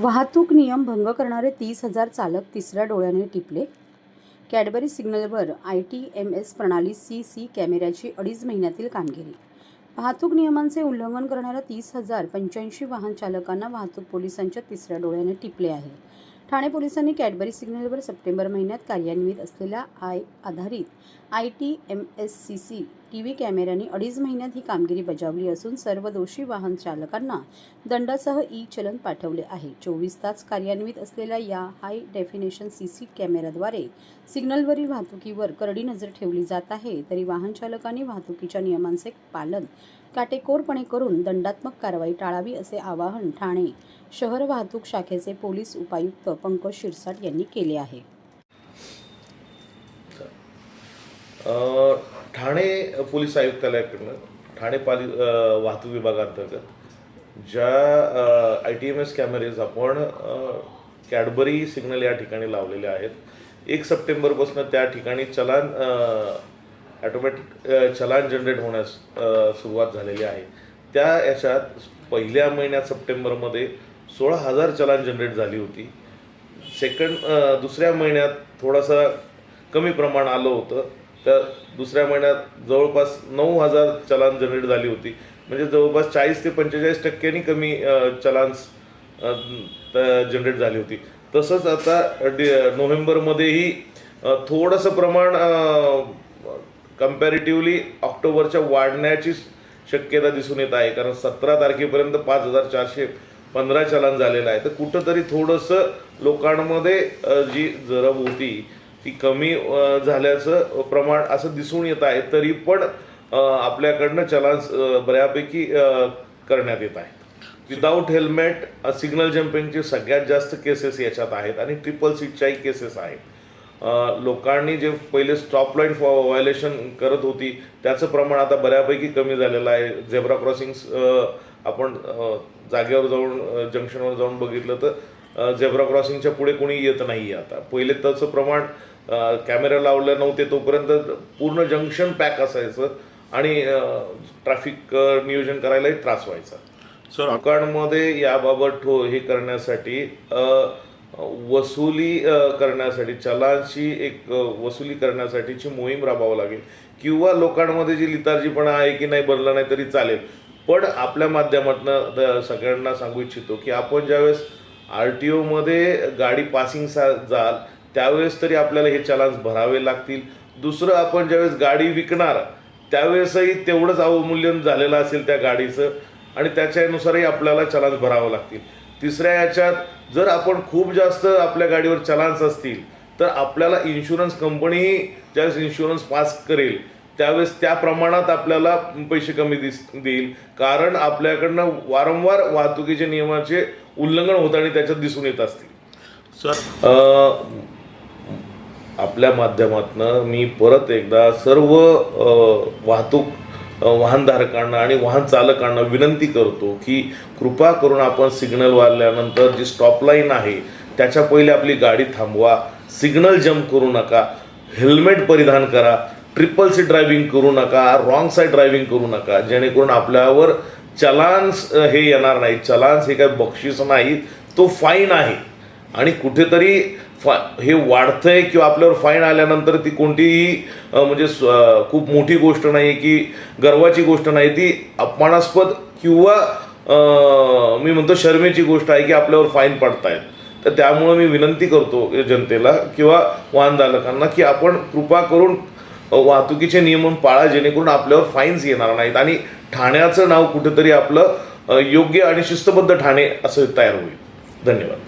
वाहतूक नियम भंग करणारे तीस हजार चालक तिसऱ्या डोळ्याने टिपले. कॅडबरी सिग्नलवर आय टी एम एस प्रणाली सी सी कॅमेऱ्याची अडीच महिन्यातील कामगिरी. वाहतूक नियमांचे उल्लंघन करणाऱ्या तीस हजार पंच्याऐंशी वाहन चालकांना वाहतूक पोलिसांच्या तिसऱ्या डोळ्याने टिपले आहे. ठाणे पोलिसांनी कॅडबरी सिग्नलवर सप्टेंबर महिन्यात कार्यान्वित असलेल्या आय आधारित I T M S C C T V कॅमेऱ्यांनी अडीच महिन्यात ही कामगिरी बजावली असून सर्व दोषी वाहन चालकांना दंडासह ई चलन पाठवले आहे. चोवीस तास कार्यान्वित असलेल्या या हाय डेफिनेशन सी सी कॅमेऱ्याद्वारे सिग्नलवरील वाहतुकीवर करडी नजर ठेवली जात आहे. तरी वाहन चालकांनी वाहतुकीच्या नियमांचे पालन काटेकोरपणे करून दंडात्मक कारवाई टाळावी असे आवाहन ठाणे शहर वाहतूक शाखेचे पोलीस उपायुक्त पंकज शिरसाट यांनी केले आहे. ठाणे पोलीस आयुक्तालयाकडनं ठाणे पाली वाहतूक विभागांतर्गत ज्या I T M S cameras आपण कॅडबरी सिग्नल या ठिकाणी लावलेले आहेत एक सप्टेंबरपासून त्या ठिकाणी चलान ॲटोमॅटिक चलान जनरेट होण्यास सुरुवात झालेली आहे. त्या याच्यात पहिल्या महिन्यात सप्टेंबरमध्ये सोळा हजार चलान जनरेट झाली होती. सेकंड दुसऱ्या महिन्यात थोडासा कमी प्रमाण आलं होतं. तर दुसऱ्या महिन्यात जवळपास नऊ हजार चलान जनरेट झाली होती. म्हणजे जवळपास चाळीस ते पंचेचाळीस टक्क्यांनी कमी चलान्स जनरेट झाली होती. तसंच आता डि नोव्हेंबरमध्येही थोडंसं प्रमाण कम्पॅरेटिव्हली ऑक्टोबरच्या वाढण्याची शक्यता दिसून येत आहे. कारण सतरा तारखेपर्यंत पाच हजार चारशे पंधरा चलान झालेलं आहे. तर कुठंतरी थोडंसं लोकांमध्ये जी जरब होती ती कमी झाल्याचं प्रमाण असं दिसून येत आहे तरी पण आपल्याकडनं चलान्स बऱ्यापैकी करण्यात येत आहे. विदाऊट हेल्मेट सिग्नल जम्पिंगचे सगळ्यात जास्त केसेस याच्यात आहेत आणि ट्रिपल सीटच्याही केसेस आहेत. लोकांनी जे पहिले स्टॉप लाइट व्हायोलेशन करत होती त्याचं प्रमाण आता बऱ्यापैकी कमी झालेलं आहे. झेब्रा क्रॉसिंग्स आपण जागेवर जाऊन जंक्शनवर जाऊन बघितलं तर झेब्रा क्रॉसिंगच्या पुढे कोणी येत नाही आता. पहिले त्याचं प्रमाण कॅमेरा लावले नव्हते तोपर्यंत पूर्ण जंक्शन पॅक असायचं आणि ट्रॅफिक नियोजन करायलाही त्रास व्हायचा. सर लोकांमध्ये याबाबत ठो हे करण्यासाठी अ, वसुली करण्यासाठी चलांची एक वसुली करण्यासाठीची मोहीम राबवावं लागेल. किंवा लोकांमध्ये जी लितार्जीपणा आहे की नाही बनलं नाही तरी चालेल. पण आपल्या माध्यमातून सगळ्यांना सांगू इच्छितो की आपण ज्यावेळेस आर टी ओमध्ये गाडी पासिंग सा जाल त्यावेळेस तरी आपल्याला हे चलान्स भरावे लागतील. दुसरं आपण ज्यावेळेस गाडी विकणार त्यावेळेसही तेवढंच अवमूल्यन झालेलं असेल त्या गाडीचं आणि त्याच्यानुसारही आपल्याला चलान्स भरावं लागतील. तिसऱ्या याच्यात जर आपण खूप जास्त आपल्या गाडीवर चलान्स असतील तर आपल्याला इन्शुरन्स कंपनीही ज्यावेळेस इन्शुरन्स पास करेल त्यावेळेस त्या प्रमाणात आपल्याला पैसे कमी दिस देईल. कारण आपल्याकडनं वारंवार वाहतुकीच्या नियमाचे उल्लंघन होत आणि त्याच्यात दिसून येत असतील. सर. आपल्या माध्यमातनं मी परत एकदा सर्व वाहतूक वाहनधारकांना आणि वाहन चालकांना विनंती करतो की कृपा करून आपण सिग्नल वाढल्यानंतर जी स्टॉप लाईन आहे त्याच्या पहिले आपली गाडी थांबवा. सिग्नल जम्प करू नका. हेल्मेट परिधान करा. ट्रिपल सी ड्रायव्हिंग करू नका रॉंग साईड ड्रायव्हिंग करू नका जेणेकरून आपल्यावर चलान्स हे येणार नाही चलान्स हे काय बक्षीस नाही तो फाईन आहे. आणि कुठेतरी फा हे वाढतंय किंवा आपल्यावर फाईन आल्यानंतर ती कोणतीही म्हणजे स्व- खूप मोठी गोष्ट नाही की गर्वाची गोष्ट नाही ती अपमानास्पद किंवा मी म्हणतो शर्मेची गोष्ट आहे की आपल्यावर फाईन पडतायत. तर त्यामुळं मी विनंती करतो जनतेला किंवा वाहन चालकांना की आपण कृपा करून वाहतुकीचे नियमन पाळा जेणेकरून आपल्यावर फाईन्स येणार नाहीत. आणि ठाण्याचं नाव कुठेतरी आपलं योग्य आणि शिस्तबद्ध ठाणे असं तयार होईल. धन्यवाद.